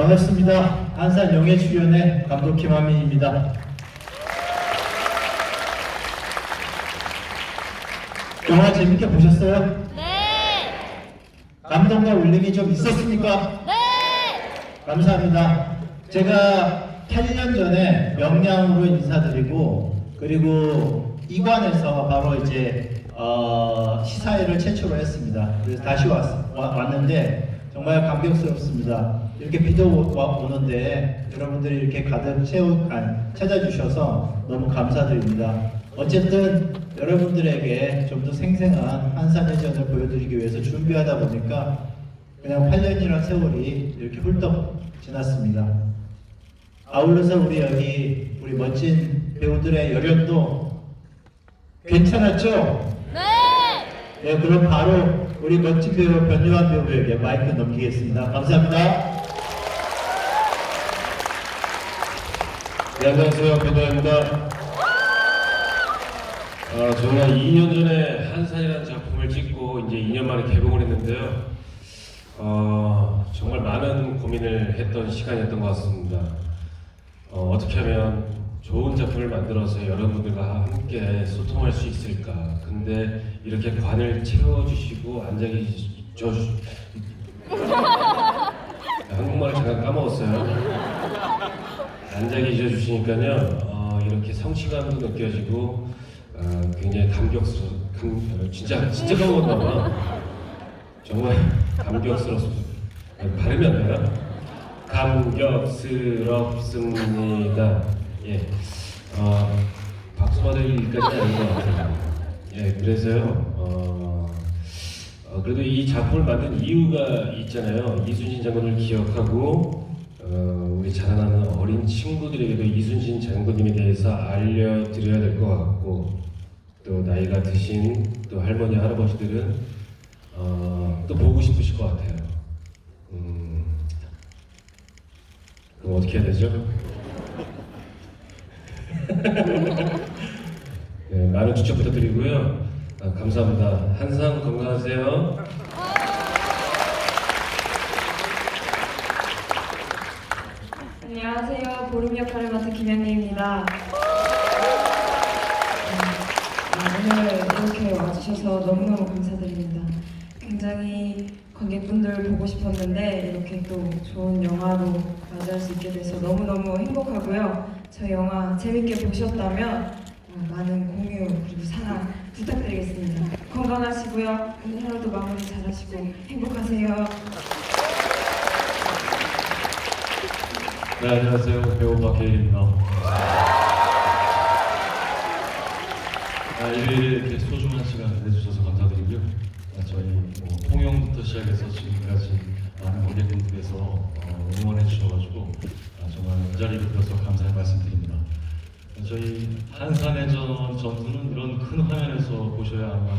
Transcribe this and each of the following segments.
반갑습니다. 한산 영예 출연의 감독 김한민입니다. 영화 재밌게 보셨어요? 네! 감동과 울림이 좀 있었습니까? 네! 감사합니다. 제가 8년 전에 명량으로 인사드리고 그리고 이관에서 바로 이제 어, 시사회를 최초로 했습니다. 그래서 다시 왔, 와- 왔는데 정말 감격스럽습니다. 이렇게 비도 오는데 여러분들이 이렇게 가득 채우 아니, 찾아주셔서 너무 감사드립니다. 어쨌든 여러분들에게 좀 더 생생한 한산해전을 보여드리기 위해서 준비하다 보니까 그냥 8년이라는 세월이 이렇게 훌떡 지났습니다. 아울러서 우리 여기 우리 멋진 배우들의 열연도 괜찮았죠? 네! 네, 그럼 바로 우리 멋진 배우 변요한 배우에게 마이크 넘기겠습니다. 감사합니다. 네, 안녕하세요. 변호입니다. 어, 저희가 2년 전에 한산이라는 작품을 찍고 이제 2년 만에 개봉을 했는데요. 어, 정말 많은 고민을 했던 시간이었던 것 같습니다. 어, 어떻게 하면 좋은 작품을 만들어서 여러분들과 함께 소통할 수 있을까. 근데 이렇게 관을 채워주시고 앉아 계셔 주... 한국말을 잠깐 까먹었어요. 앉아 계셔 주시니까요 어, 이렇게 성취감도 느껴지고 어, 굉장히 감격스러 감, 어, 진짜 진짜 까먹었나 봐 정말 감격스럽습니다 아, 발음이 안 돼요? 감격스럽습니다 예 어, 박수 받을 일까지는 아닌 것 같아요 예 그래서요 어, 어, 그래도 이 작품을 만든 이유가 있잖아요 이순신 장군을 기억하고 어, 우리 자라나는 어린 친구들에게도 이순신 장군님에 대해서 알려드려야 될 것 같고 또 나이가 드신 또 할머니 할아버지들은 어, 또 보고 싶으실 것 같아요. 음, 그럼 어떻게 해야 되죠? 네, 많은 추천 부탁드리고요. 아, 감사합니다. 항상 건강하세요. 안녕하세요. 보름 역할을 맡은 김현리입니다. 음, 오늘 이렇게 와주셔서 너무너무 감사드립니다. 굉장히 관객분들 보고 싶었는데 이렇게 또 좋은 영화로 맞이할 수 있게 돼서 너무너무 행복하고요. 저희 영화 재밌게 보셨다면 어, 많은 공유 그리고 사랑 부탁드리겠습니다. 건강하시고요. 오늘 하루도 마무리 잘하시고 행복하세요. 네, 안녕하세요. 배우 박해일입니다. 아, 일요일에 이렇게 소중한 시간 내주셔서 감사드리고요. 아, 저희 뭐 홍영부터 시작해서 지금까지 많은 관객분들께서 어, 응원해 주셔가지고 자리를 빌어서 감사의 말씀드립니다. 아, 저희 한산해전 전투는 이런 큰 화면에서 보셔야 아마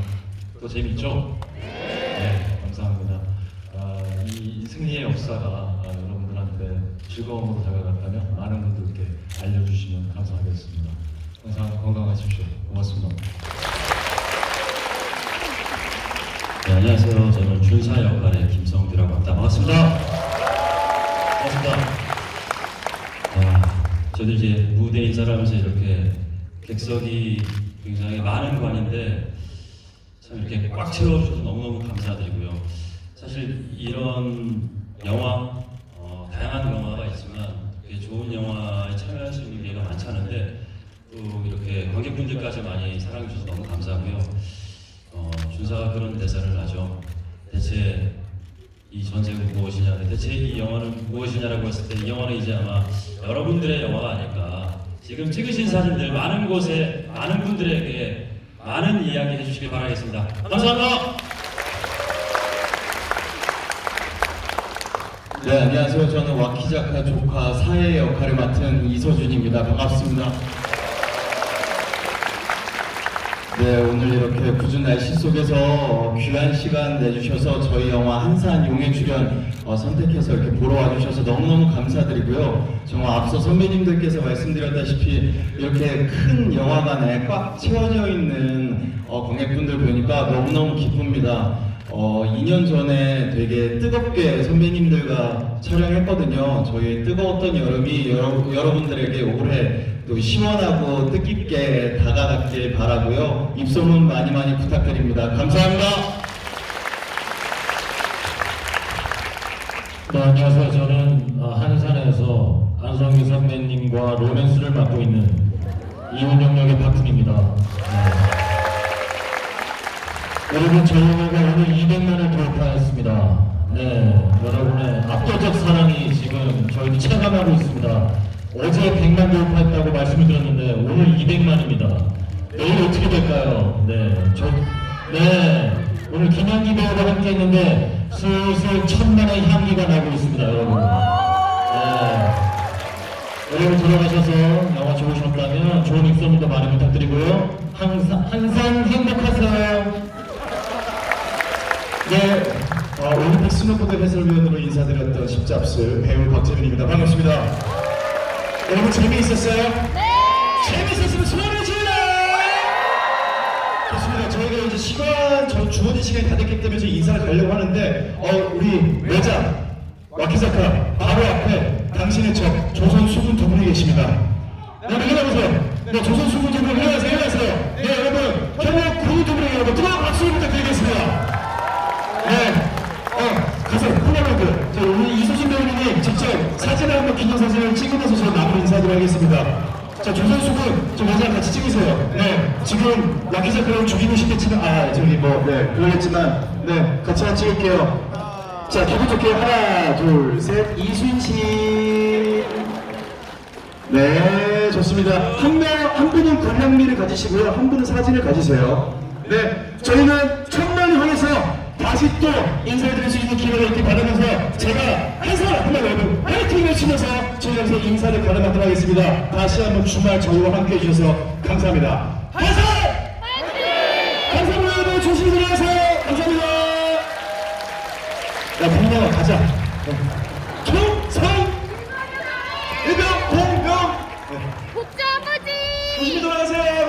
더 재밌죠? 네, 감사합니다. 아, 이 승리의 역사가 아, 여러분들한테 즐거움으로 다가갔다면 많은 분들께 알려주시면 감사하겠습니다. 항상 건강하십시오. 고맙습니다. 네, 안녕하세요. 저는 준사 역할의 김성규라고 합니다. 반갑습니다. 반갑습니다. 아, 저도 이제 무대 인사를 하면서 이렇게 객석이 굉장히 많은 관인데 참 이렇게 꽉 채워주셔서 너무너무 감사드리고요. 사실 이런 영화, 어, 다양한 영화가 있지만 좋은 영화에 참여할 수 있는 기회가 많지 않은데 또 이렇게 관객분들까지 많이 사랑해주셔서 너무 감사하고요. 어, 준사가 그런 대사를 하죠. 대체 이 전쟁은 무엇이냐? 대체 이 영화는 무엇이냐라고 했을 때 이 영화는 이제 아마 여러분들의 영화가 아닐까. 지금 찍으신 사진들 많은 곳에 많은 분들에게 많은 이야기 해주시길 바라겠습니다. 감사합니다. 네, 안녕하세요. 저는 와키자카 조카 사의 역할을 맡은 이서준입니다. 반갑습니다. 네, 오늘 이렇게 궂은 날씨 속에서 귀한 시간 내주셔서 저희 영화 한산 용의 출연 어, 선택해서 이렇게 보러 와주셔서 너무너무 감사드리고요. 정말 앞서 선배님들께서 말씀드렸다시피 이렇게 큰 영화관에 꽉 채워져 있는 어, 관객분들 보니까 너무너무 기쁩니다. 어, 2년 전에 되게 뜨겁게 선배님들과 촬영했거든요. 저희 뜨거웠던 여름이 여러, 여러분들에게 올해 또 시원하고 뜻깊게 다가갔길 바라고요. 입소문 많이 많이 부탁드립니다. 감사합니다. 네, 안녕하세요. 저는 어, 한산에서 안성기 선배님과 로맨스를 맡고 있는 이훈영 역의 박훈입니다. 네. 여러분 저희가 오늘 200만을 돌파했습니다. 네, 여러분의 압도적 사랑이 지금 저희도 체감하고 있습니다. 어제 100만 돌파했다고 말씀을 드렸는데 오늘 200만입니다. 내일 어떻게 될까요? 네, 저, 네, 오늘 김향기 배우와 함께 했는데 슬슬 천만의 향기가 나고 있습니다, 여러분. 네. 여러분 돌아가셔서 영화 좋으셨다면 좋은 입소문도 많이 부탁드리고요. 항상, 항상 행복하세요. 네, 어, 올림픽 스노보드 해설위원으로 인사드렸던 십잡술 배우 박재민입니다. 반갑습니다. 여러분 재미있었어요? 네! 재미있었으면 소원을 질러! 좋습니다. 저희가 이제 시간, 저 주어진 시간이 다 됐기 때문에 저희 인사를 가려고 하는데, 어, 우리 외장, 와키사카, 바로 앞에 당신의 적, 조선 수군 두 분이 계십니다. 네, 일어나보세요. 네, 조선 수군 모자 같이 찍으세요. 네. 지금 야키자 그럼 죽이고 싶겠지만, 아, 저기 뭐, 네, 그러겠지만, 네, 같이 한번 찍을게요. 자, 기분 좋게 하나, 둘, 셋, 이순신. 네, 좋습니다. 한 명, 한 분은 관람미를 가지시고요. 한 분은 사진을 가지세요. 네, 저희는 천만을 향해서 다시 또 인사드릴 수 있는 기회가 있길 바라면서 제가 한사람 한번 여러분 화이팅 외치면서 저희가 여기서 인사를 가름하도록 하겠습니다. 다시 한번 주말 저희와 함께 해주셔서 감사합니다. 한사 감사합니다. 여러분 조심히 들어가세요. 감사합니다. 야, 분명아 가자. 총성 일병 공병. 네. 복주 아버지! 조심히 돌아가세요.